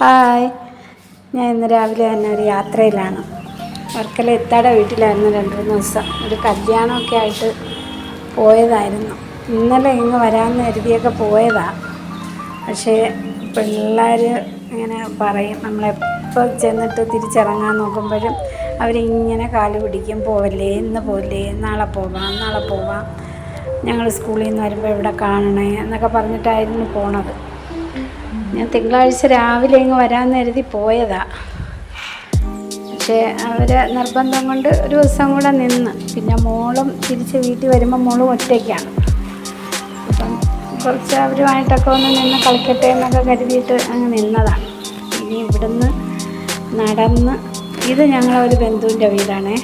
Hi. ഞാൻ ഇന്ന് രാവിലെ തന്നെ ഒരു യാത്രയിലാണ്. വർക്കല എത്താടെ വീട്ടിലായിരുന്നു രണ്ട് മൂന്ന് ദിവസം. ഒരു കല്യാണമൊക്കെ ആയിട്ട് പോയതായിരുന്നു. ഇന്നലെ ഇങ്ങ് വരാമെന്ന് കരുതിയൊക്കെ പോയതാണ് പക്ഷേ പിള്ളേർ ഇങ്ങനെ പറയും നമ്മളെപ്പോൾ ചെന്നിട്ട് തിരിച്ചിറങ്ങാൻ നോക്കുമ്പോഴും അവരിങ്ങനെ കാൽ പിടിക്കും. പോവല്ലേ ഇന്ന് പോവല്ലേ നാളെ പോവാം നാളെ പോവാം ഞങ്ങൾ സ്കൂളിൽ നിന്ന് വരുമ്പോൾ ഇവിടെ കാണണേ എന്നൊക്കെ പറഞ്ഞിട്ടായിരുന്നു പോണത്. ഞാൻ തിങ്കളാഴ്ച രാവിലെ ഇങ്ങ് വരാമെന്ന് കരുതി പോയതാ. പക്ഷേ അവരെ നിർബന്ധം കൊണ്ട് ഒരു ദിവസം കൂടെ നിന്ന്. പിന്നെ മോളും തിരിച്ച് വീട്ടിൽ വരുമ്പോൾ മോളും ഒറ്റയ്ക്കാണ്. അപ്പം കുറച്ച് അവരുമായിട്ടൊക്കെ ഒന്ന് നിന്ന് കളിക്കട്ടെ എന്നൊക്കെ കരുതിയിട്ട് അങ്ങ് നിന്നതാണ് ഇനി ഇവിടുന്ന് നടന്ന് ഇത് ഞങ്ങളെ ഒരു ബന്ധുവിന്റെ വീടാണേ.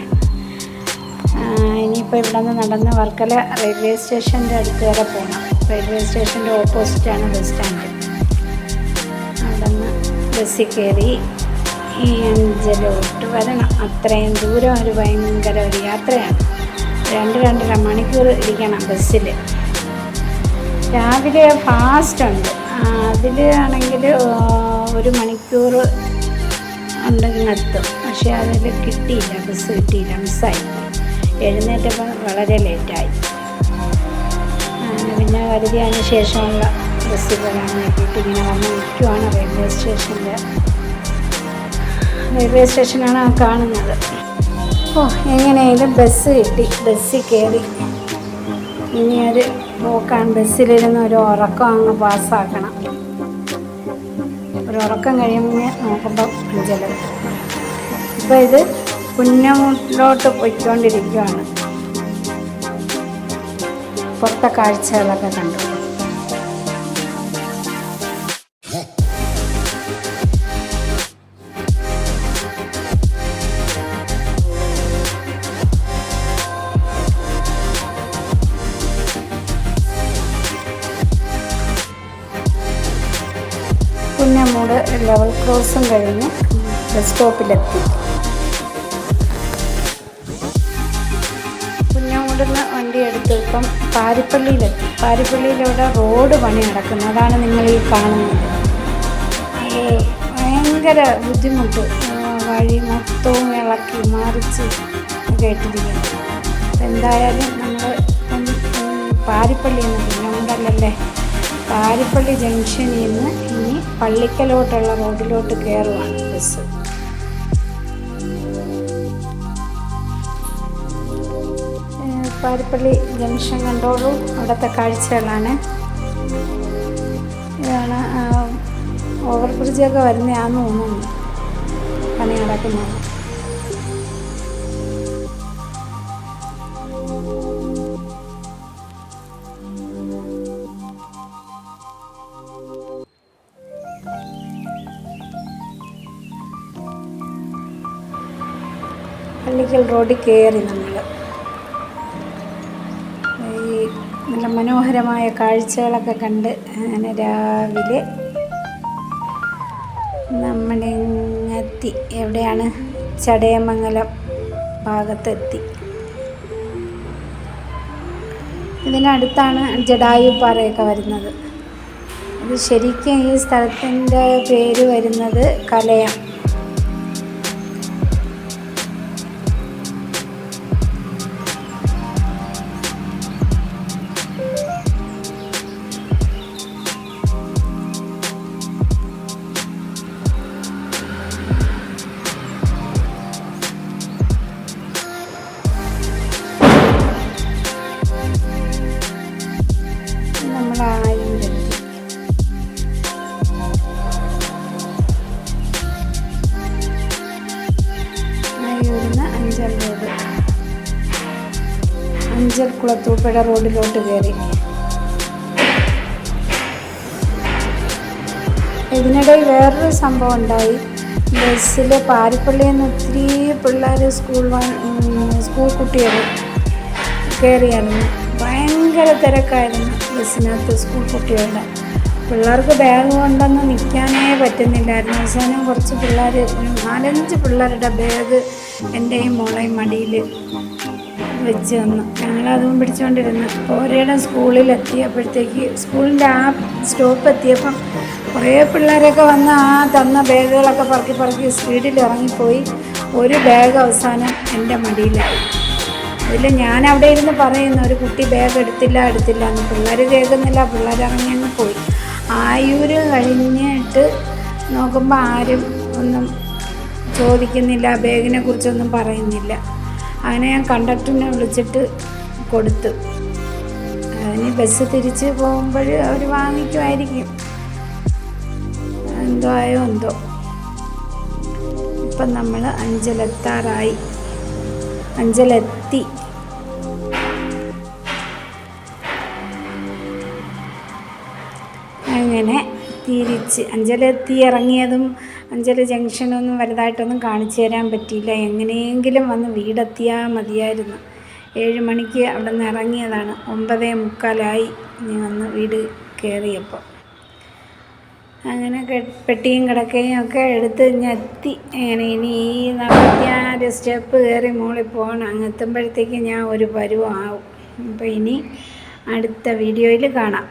ഇനിയിപ്പോൾ ഇവിടെ നിന്ന് നടന്ന് വർക്കല റെയിൽവേ സ്റ്റേഷന്റെ അടുത്ത് വരെ പോകണം റെയിൽവേ സ്റ്റേഷന്റെ ഓപ്പോസിറ്റാണ് ബസ് സ്റ്റാൻഡ്. അവിടെ നിന്ന് ബസ്സിൽ കയറി ഈ അഞ്ചലോട്ട് വരണം. അത്രയും ദൂരം ഒരു ഭയങ്കര ഒരു യാത്രയാണ്. രണ്ട് രണ്ടര മണിക്കൂർ ഇരിക്കണം ബസ്സിൽ രാവിലെ ഫാസ്റ്റ് ഉണ്ട്. അതിൽ ആണെങ്കിൽ ഒരു മണിക്കൂർ ഉണ്ടെങ്കിൽ എത്തും പക്ഷേ അതിൽ കിട്ടിയില്ല. ബസ് കിട്ടിയില്ല. മിസ്സായി എഴുന്നേറ്റപ്പോൾ വളരെ ലേറ്റായി പിന്നെ വരുതിയതിന് ശേഷമുള്ള വേണ്ടിയിട്ട് ഇങ്ങനെ വന്ന് നിൽക്കുവാണ് റെയിൽവേ സ്റ്റേഷനിൽ റെയിൽവേ സ്റ്റേഷനാണ് ആ കാണുന്നത്. ഓ എങ്ങനെയായാലും ബസ് കിട്ടി. ബസ്സിൽ കയറി ഇനി ഒരു നോക്കാൻ ബസ്സിലിരുന്ന് ഒരു ഉറക്കം അങ്ങ് പാസ്സാക്കണം ഒരു ഉറക്കം കഴിയുമ്പോൾ നോക്കുമ്പോൾ അഞ്ചല ഇപ്പം ഇത് കുഞ്ഞമുട്ടിലോട്ട് പൊയ്ക്കൊണ്ടിരിക്കുകയാണ് പുറത്തെ കാഴ്ചകളൊക്കെ കണ്ടു. കുഞ്ഞമ്മൂട് ലെവൽ ക്രോസും കഴിഞ്ഞ് ബസ് സ്റ്റോപ്പിലെത്തി കുഞ്ഞമ്മൂടുന്ന് വണ്ടി എടുത്ത് ഇപ്പം പാരിപ്പള്ളിയിലെത്തി. പാരിപ്പള്ളിയിലൂടെ റോഡ് പണി നടക്കുന്നു. അതാണ് നിങ്ങൾ ഈ കാണുന്നത്. ഭയങ്കര ബുദ്ധിമുട്ട്. വഴി മൊത്തവും ഇളക്കി മറിച്ച് കേട്ടിരിക്കുന്നത് എന്തായാലും നമ്മൾ പാരിപ്പള്ളി എന്ന് കുഞ്ഞമുണ്ടല്ലേ പാരിപ്പള്ളി ജംഗ്ഷനിൽ നിന്ന് പള്ളിക്കലോട്ടുള്ള റോഡിലോട്ട് കയറുവാണ് ബസ്. പാരിപ്പള്ളി ജംഗ്ഷൻ കണ്ടോളൂ. അവിടുത്തെ കാഴ്ചകളാണ്. ഇതാണ് ഓവർ ബ്രിഡ്ജൊക്കെ വരുന്നതാണെന്ന് തോന്നുന്നു. പണി നടക്കുന്നത്. പള്ളിക്കൽ റോഡിൽ കയറി നമ്മൾ ഈ നല്ല മനോഹരമായ കാഴ്ചകളൊക്കെ കണ്ട് അങ്ങനെ രാവിലെ നമ്മളിങ്ങെത്തി എവിടെയാണ്? ചടയമംഗലം ഭാഗത്തെത്തി. ഇതിനടുത്താണ് ജഡായു പാറയൊക്കെ വരുന്നത്. ഇത് ശരിക്കും ഈ സ്ഥലത്തിന്റെ പേര് വരുന്നത് കലയം അഞ്ചൽ റോഡ് അഞ്ചൽ കുളത്തൂപ്പുഴ റോഡിലോട്ട് കയറി. ഇതിനിടയിൽ വേറൊരു സംഭവം ഉണ്ടായി. ബസ്സിൽ പാരിപ്പള്ളിയിൽ നിന്ന് ഒത്തിരി പിള്ളേർ സ്കൂൾ സ്കൂൾ കുട്ടികൾ കയറിയായിരുന്നു. ഭയങ്കര തിരക്കായിരുന്നു ബസ്സിനകത്ത് സ്കൂൾ കുട്ടികളുടെ. പിള്ളേർക്ക് ബാഗ് കൊണ്ടൊന്നും നിൽക്കാനേ പറ്റുന്നില്ലായിരുന്നു. അവസാനം കുറച്ച് പിള്ളേർ നാലഞ്ച് പിള്ളേരുടെ ബാഗ് എന്റെയും മോളെയും മടിയിൽ വെച്ച് തന്നു ഞങ്ങളതും പിടിച്ചുകൊണ്ടിരുന്നു ഒരിടം സ്കൂളിലെത്തിയപ്പോഴത്തേക്ക് സ്കൂളിന്റെ ആ സ്റ്റോപ്പ് എത്തിയപ്പം കുറേ പിള്ളേരൊക്കെ വന്ന് ആ തന്ന ബാഗുകളൊക്കെ പറക്കി പറക്കി സ്പീഡിൽ ഇറങ്ങിപ്പോയി. ഒരു ബാഗ് അവസാനം എന്റെ മടിയിലായി അതിൽ ഞാൻ അവിടെ ഇരുന്ന് പറയുന്നു ഒരു കുട്ടി ബാഗ് എടുത്തില്ല എടുത്തില്ല എന്ന്. പിള്ളേർ കേൾക്കുന്നില്ല പിള്ളേർ പോയി. ആയൂര് കഴിഞ്ഞിട്ട് നോക്കുമ്പോൾ ആരും ഒന്നും ചോദിക്കുന്നില്ല ബാഗിനെ കുറിച്ചൊന്നും പറയുന്നില്ല. അങ്ങനെ ഞാൻ കണ്ടക്ടറിനെ വിളിച്ചിട്ട് കൊടുത്തു. അതിന് ബസ് തിരിച്ച് പോകുമ്പോൾ അവർ വാങ്ങിക്കുമായിരിക്കും. എന്തോ ആയോ എന്തോ. ഇപ്പം നമ്മൾ അഞ്ചലെത്താറായി. അഞ്ചലെത്തി. അങ്ങനെ തിരിച്ച് അഞ്ചലെത്തി ഇറങ്ങിയതും അഞ്ചൽ ജംഗ്ഷനൊന്നും വലുതായിട്ടൊന്നും കാണിച്ചു തരാൻ പറ്റിയില്ല. എങ്ങനെയെങ്കിലും വന്ന് വീടെത്തിയാൽ മതിയായിരുന്നു. ഏഴ് മണിക്ക് അവിടെ നിന്ന് ഇറങ്ങിയതാണ്. ഒമ്പതേ മുക്കാലായി ഇനി വന്ന് വീട് കയറിയപ്പോൾ അങ്ങനെ പെട്ടിയും കിടക്കയും ഒക്കെ എടുത്ത് ഞെത്തി അങ്ങനെ ഇനി ഈ നാൽപ്പത്തിയാറ് സ്റ്റെപ്പ് കയറി മുകളിൽ പോകണം. അങ്ങ് എത്തുമ്പോഴത്തേക്ക് ഞാൻ ഒരു പരുവം ആവും. അപ്പോൾ ഇനി അടുത്ത വീഡിയോയിൽ കാണാം.